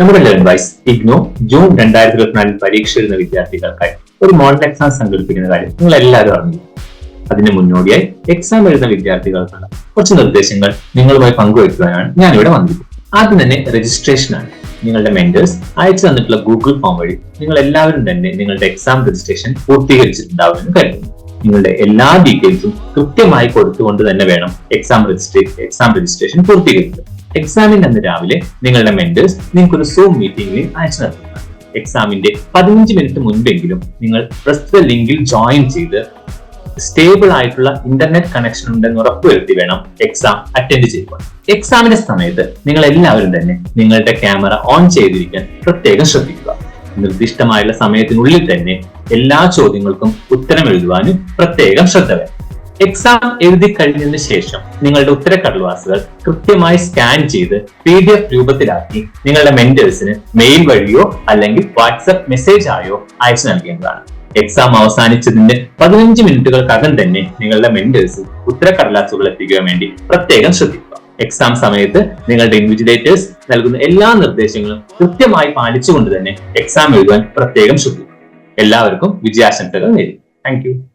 നമ്മുടെ learn wise IGNOU June രണ്ടായിരത്തി ഇരുപത്തിനാലിൽ പരീക്ഷ എഴുതുന്ന വിദ്യാർത്ഥികൾക്കായി ഒരു മോഡൽ എക്സാം സംഘടിപ്പിക്കുന്ന കാര്യം നിങ്ങൾ എല്ലാവരും അറിഞ്ഞു അതിന് മുന്നോടിയായി എക്സാം എഴുതുന്ന വിദ്യാർത്ഥികൾക്കുള്ള കുറച്ച് നിർദ്ദേശങ്ങൾ നിങ്ങളുമായി പങ്കുവയ്ക്കുവാനാണ് ഞാൻ ഇവിടെ വന്നത് ആദ്യം തന്നെ രജിസ്ട്രേഷൻ ആണ്. നിങ്ങളുടെ മെന്റേഴ്സ് അയച്ചു തന്നിട്ടുള്ള ഗൂഗിൾ ഫോം വഴി നിങ്ങൾ എല്ലാവരും തന്നെ നിങ്ങളുടെ എക്സാം രജിസ്ട്രേഷൻ പൂർത്തീകരിച്ചിട്ടുണ്ടാവുമെന്ന് കരുതുന്നു. നിങ്ങളുടെ എല്ലാ ഡീറ്റെയിൽസും കൃത്യമായി കൊടുത്തുകൊണ്ട് തന്നെ വേണം എക്സാം രജിസ്ട്രേഷൻ എക്സാം രജിസ്ട്രേഷൻ പൂർത്തീകരിക്കുക എക്സാമിന്റെ അന്ന് രാവിലെ നിങ്ങളുടെ മെന്റേഴ്സ് നിങ്ങൾക്ക് ഒരു സൂം മീറ്റിംഗിൽ അയച്ചു നൽകുന്നതാണ് എക്സാമിന്റെ പതിനഞ്ച് മിനിറ്റ് മുൻപെങ്കിലും നിങ്ങൾ പ്രസ്തുത ലിങ്കിൽ ജോയിൻ ചെയ്ത് സ്റ്റേബിൾ ആയിട്ടുള്ള ഇന്റർനെറ്റ് കണക്ഷൻ ഉണ്ടെന്ന് ഉറപ്പുവരുത്തി വേണം എക്സാം അറ്റൻഡ് ചെയ്യുവാൻ. എക്സാമിന്റെ സമയത്ത് നിങ്ങൾ എല്ലാവരും തന്നെ നിങ്ങളുടെ ക്യാമറ ഓൺ ചെയ്തിരിക്കാൻ പ്രത്യേകം ശ്രദ്ധിക്കുക. നിർദ്ദിഷ്ടമായുള്ള സമയത്തിനുള്ളിൽ തന്നെ എല്ലാ ചോദ്യങ്ങൾക്കും ഉത്തരം എഴുതുവാനും പ്രത്യേകം ശ്രദ്ധ വേണം. എക്സാം എഴുതി കഴിഞ്ഞതിന് ശേഷം നിങ്ങളുടെ ഉത്തരക്കടലാസുകൾ കൃത്യമായി സ്കാൻ ചെയ്ത് പി ഡി എഫ് രൂപത്തിലാക്കി നിങ്ങളുടെ മെന്റേഴ്സിന് മെയിൽ വഴിയോ അല്ലെങ്കിൽ വാട്സപ്പ് മെസ്സേജ് ആയോ അയച്ചു നൽകേണ്ടതാണ്. എക്സാം അവസാനിച്ചതിന്റെ പതിനഞ്ച് മിനിറ്റുകൾക്കകം തന്നെ നിങ്ങളുടെ മെന്റേഴ്സ് ഉത്തരക്കടലാസുകൾ എത്തിക്കുവാൻ വേണ്ടി പ്രത്യേകം ശ്രദ്ധിക്കുക. എക്സാം സമയത്ത് നിങ്ങളുടെ ഇൻവിജിലേറ്റേഴ്സ് നൽകുന്ന എല്ലാ നിർദ്ദേശങ്ങളും കൃത്യമായി പാലിച്ചുകൊണ്ട് തന്നെ എക്സാം എഴുതുവാൻ പ്രത്യേകം ശ്രദ്ധിക്കുക. എല്ലാവർക്കും വിജയാശംസകൾ നേരി താങ്ക്